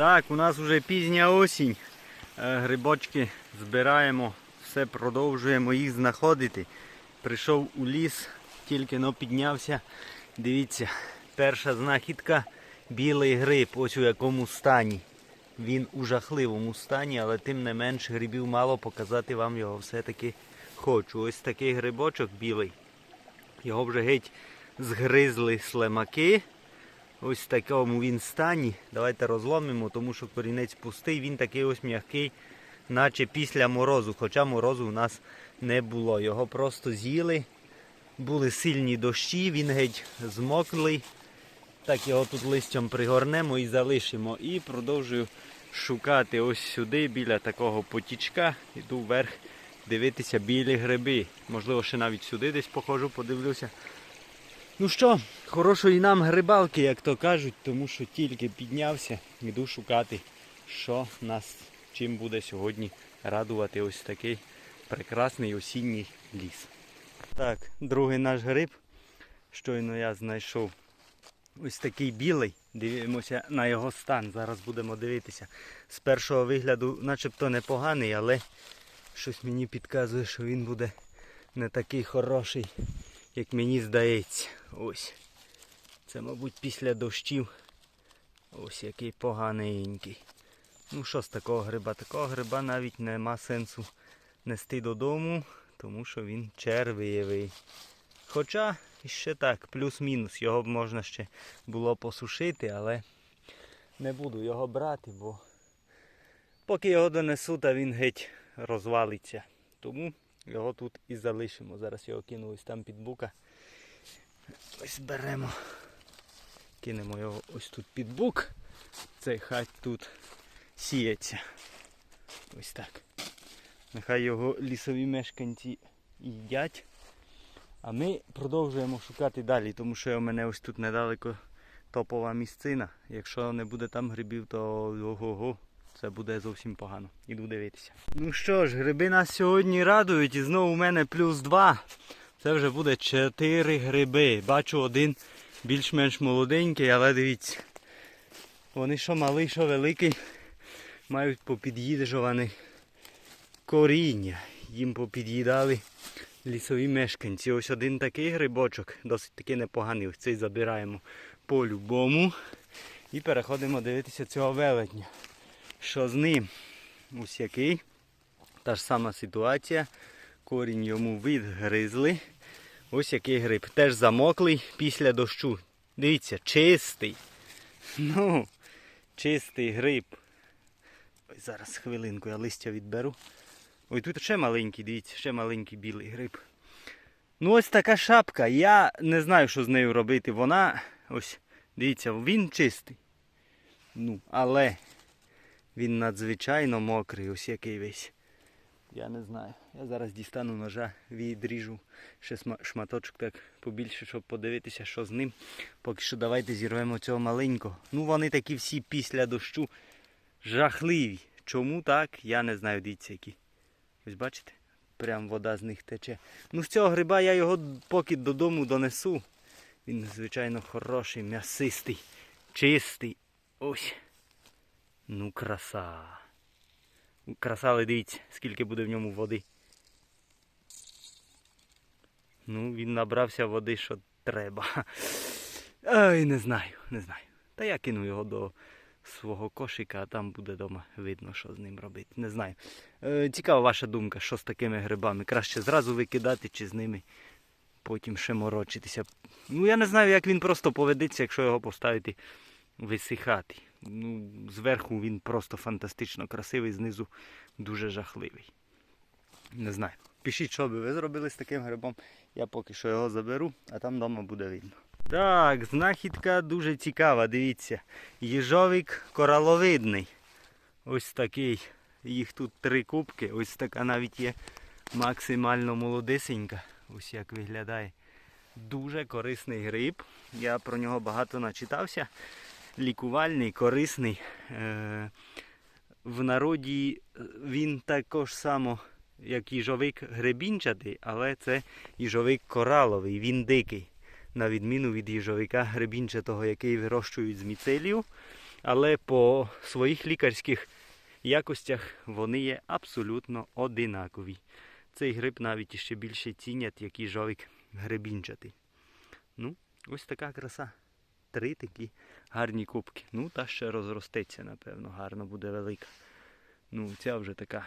Так, у нас вже пізня осінь. Е, Грибочки збираємо, все продовжуємо їх знаходити. Прийшов у ліс, тільки но піднявся. Дивіться, перша знахідка білий гриб, ось у якому стані. Він у жахливому стані, але тим не менш грибів мало показати вам його все-таки хочу. Ось такий грибочок білий. Його вже геть згризли слимаки. Ось в такому він стані. Давайте розломимо, тому що корінець пустий, він такий ось м'який, наче після морозу. Хоча морозу у нас не було. Його просто з'їли. Були сильні дощі, він геть змоклий. Так його тут листям пригорнемо і залишимо. І продовжую шукати ось сюди, біля такого потічка. Іду вверх дивитися білі гриби. Можливо, ще навіть сюди десь походжу, подивлюся. Ну що, хорошої нам грибалки, як то кажуть, тому що тільки піднявся, йду шукати, що нас чим буде сьогодні радувати ось такий прекрасний осінній ліс. Так, другий наш гриб. Щойно я знайшов ось такий білий. Дивимося на його стан. Зараз будемо дивитися. З першого вигляду начебто непоганий, але щось мені підказує, що він буде не такий хороший, як мені здається. Ось. Це, мабуть, після дощів. Ось який поганенький. Ну що з такого гриба? Такого гриба навіть нема сенсу нести додому, тому що він червивий. Хоча ще так, плюс-мінус, його б можна ще було посушити, але не буду його брати, бо поки його донесу, та він геть розвалиться. Тому його тут і залишимо. Зараз його кину ось там під бука. Ось беремо. Кинемо його ось тут під бук. Цей хай тут сіється. Ось так. Нехай його лісові мешканці їдять. А ми продовжуємо шукати далі, тому що у мене ось тут недалеко топова місцина. Якщо не буде там грибів, то ого-го, це буде зовсім погано. Іду дивитися. Ну що ж, гриби нас сьогодні радують і знову у мене плюс два. Це вже буде 4 гриби. Бачу один більш-менш молоденький, але дивіться. Вони що малий, що великий, мають попід'їжджувані коріння. Їм попід'їдали лісові мешканці. Ось один такий грибочок, досить таки непоганий. Ось цей забираємо по-любому. І переходимо дивитися цього велетня. Що з ним? Ось який. Та ж сама ситуація. Корінь йому відгризли. Ось який гриб. Теж замоклий після дощу. Дивіться, чистий. Ну, чистий гриб. Ой, зараз хвилинку я листя відберу. Ой, тут ще маленький, дивіться, ще маленький білий гриб. Ну ось така шапка. Я не знаю, що з нею робити. Вона, ось, дивіться, він чистий. Ну, але він надзвичайно мокрий, ось який весь. Я не знаю. Я зараз дістану ножа, відріжу ще шматочок так побільше, щоб подивитися, що з ним. Поки що давайте зірвемо цього маленького. Ну вони такі всі після дощу жахливі. Чому так? Я не знаю, дивіться які. Ось бачите? Прям вода з них тече. Ну з цього гриба я його поки додому донесу. Він, звичайно, хороший, м'ясистий, чистий. Ось. Ну, краса. Краса, але дивіться, скільки буде в ньому води. Ну, він набрався води, що треба. Ай, не знаю, не знаю. Та я кину його до свого кошика, а там буде вдома видно, що з ним робити. Не знаю. Е, цікава ваша думка, що з такими грибами. Краще зразу викидати чи з ними потім ще морочитися. Ну, я не знаю, як він просто поведеться, якщо його поставити висихати. Ну, зверху він просто фантастично красивий, знизу дуже жахливий. Не знаю. Пишіть, що би ви зробили з таким грибом. Я поки що його заберу, а там вдома буде видно. Так, знахідка дуже цікава, дивіться. Їжовик кораловидний. Ось такий. Їх тут три кубки. Ось така навіть є максимально молодисенька. Ось як виглядає. Дуже корисний гриб. Я про нього багато начитався. Лікувальний, корисний. Е, В народі він також само, як їжовик гребінчатий, але це їжовик кораловий, він дикий. На відміну від їжовика гребінчатого, який вирощують з міцелію. але по своїх лікарських якостях вони є абсолютно одинакові. Цей гриб навіть іще більше цінять, як і жовик грибінчатий. Ну, ось така краса. Три такі гарні кубки. Ну, та ще розростеться, напевно, гарно буде велика. Ну, ця вже така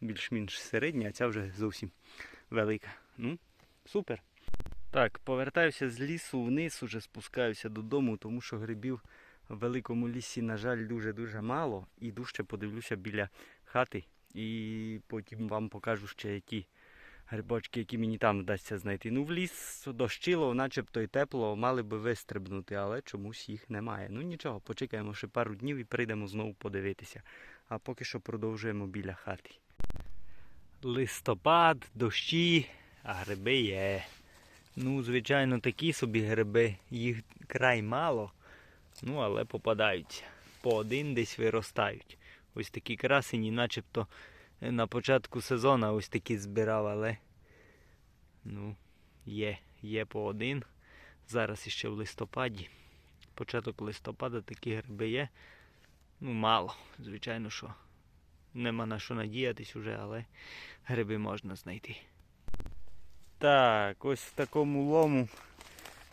більш-менш середня, а ця вже зовсім велика. Ну, супер. Так, повертаюся з лісу вниз, уже спускаюся додому, тому що грибів в великому лісі, на жаль, дуже-дуже мало. І дужче подивлюся біля хати. І потім вам покажу ще ті грибочки, які мені там вдасться знайти. Ну, в ліс дощило, начебто й тепло, мали би вистрибнути, але чомусь їх немає. Ну нічого, почекаємо ще пару днів і прийдемо знову подивитися. А поки що продовжуємо біля хати. Листопад, дощі, а гриби є. Ну, звичайно, такі собі гриби, їх край мало, ну але попадаються. По один десь виростають. Ось такі красені, начебто на початку сезону ось такі збирав, але ну, є, є по один. Зараз іще в листопаді. Початок листопада такі гриби є. Ну, мало. Звичайно, що нема на що надіятись уже, але гриби можна знайти. Так, ось в такому лому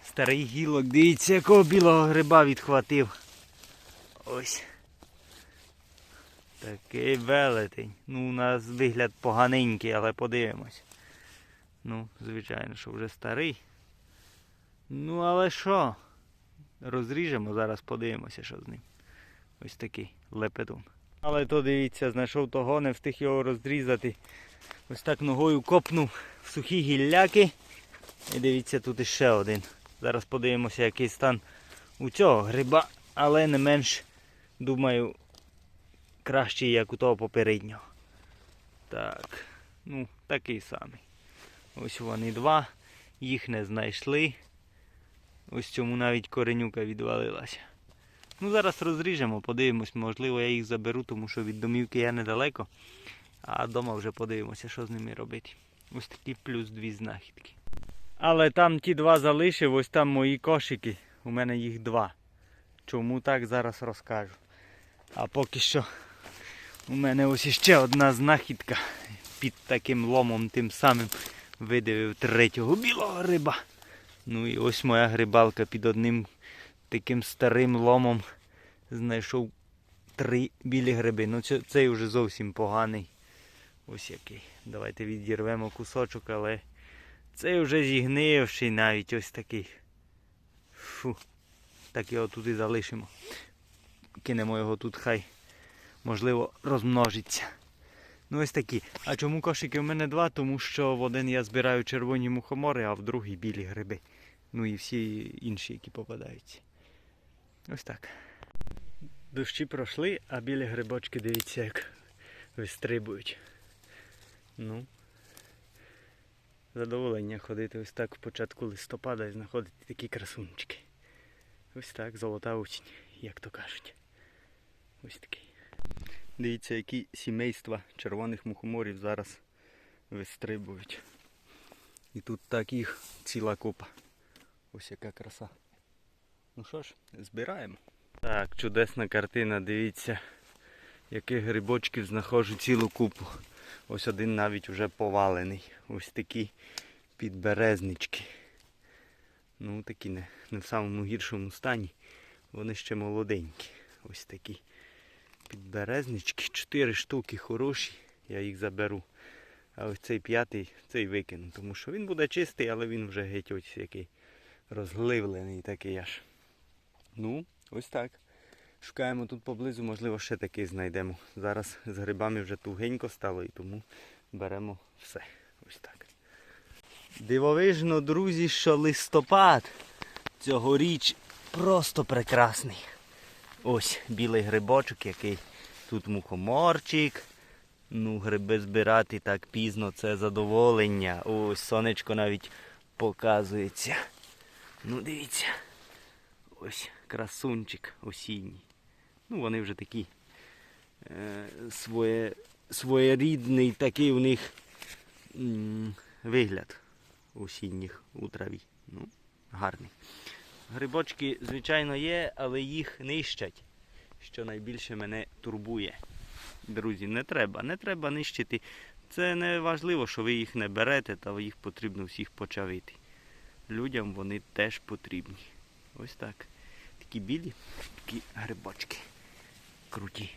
старий гілок. Дивіться, якого білого гриба відхватив. Ось. Такий велетень. Ну, у нас вигляд поганенький, але подивимось. Ну, звичайно, що вже старий. Ну, але що? Розріжемо, зараз подивимося, що з ним. Ось такий лепедун. Але то дивіться, знайшов того, не встиг його розрізати. Ось так ногою копнув в сухі гілляки. І дивіться, тут іще один. Зараз подивимося, який стан у цього гриба, але не менш, думаю, кращий, як у того попереднього. Так, ну, такий самий. Ось вони два. Їх не знайшли. Ось цьому навіть коренюка відвалилася. Ну, зараз розріжемо, подивимось, можливо, я їх заберу, тому що від домівки я недалеко. А вдома вже подивимося, що з ними робити. Ось такі плюс дві знахідки. Але там ті два залишив, ось там мої кошики. У мене їх два. Чому так зараз розкажу. А поки що у мене ось іще одна знахідка. Під таким ломом тим самим видивив третього білого гриба. Ну і ось моя грибалка під одним таким старим ломом знайшов три білі гриби. Ну це, цей вже зовсім поганий. Ось який. Давайте відірвемо кусочок, але цей вже зігнивший навіть ось такий. Фу. Так його тут і залишимо. Кинемо його тут, хай можливо розмножиться. Ну ось такі. А чому кошики в мене два? Тому що в один я збираю червоні мухомори, а в другий білі гриби. Ну і всі інші, які попадаються. Ось так. Дощі пройшли, а білі грибочки, дивіться, як вистрибують. Ну, задоволення ходити ось так в початку листопада і знаходити такі красунчики. Ось так, золота осінь, як то кажуть. Ось такий. Дивіться, які сімейства червоних мухоморів зараз вистрибують. І тут так їх ціла купа. Ось яка краса. Ну що ж, збираємо. Так, чудесна картина, дивіться, яких грибочків знаходжу цілу купу. Ось один навіть вже повалений. Ось такі підберезнички. Ну такі не, не в самому гіршому стані. Вони ще молоденькі. Ось такі підберезнички. Чотири штуки хороші. Я їх заберу. А ось цей п'ятий, цей викину. Тому що він буде чистий, але він вже геть ось який розгливлений такий аж. Ну, ось так. Шукаємо тут поблизу, можливо, ще такий знайдемо. Зараз з грибами вже тугенько стало і тому беремо все. Ось так. Дивовижно, друзі, що листопад цьогоріч просто прекрасний. Ось білий грибочок, який тут мухоморчик. Ну, гриби збирати так пізно це задоволення. Ось сонечко навіть показується. Ну, дивіться. Ось красунчик осінній. Ну, вони вже такі е, своє, своєрідний такий у них м, вигляд осінніх у траві. Ну, гарний. Грибочки, звичайно, є, але їх нищать. що найбільше мене турбує. Друзі, не треба, не треба нищити. Це не важливо, що ви їх не берете, та їх потрібно всіх почавити. Людям вони теж потрібні. Ось так. Такі білі, такі грибочки. Круті.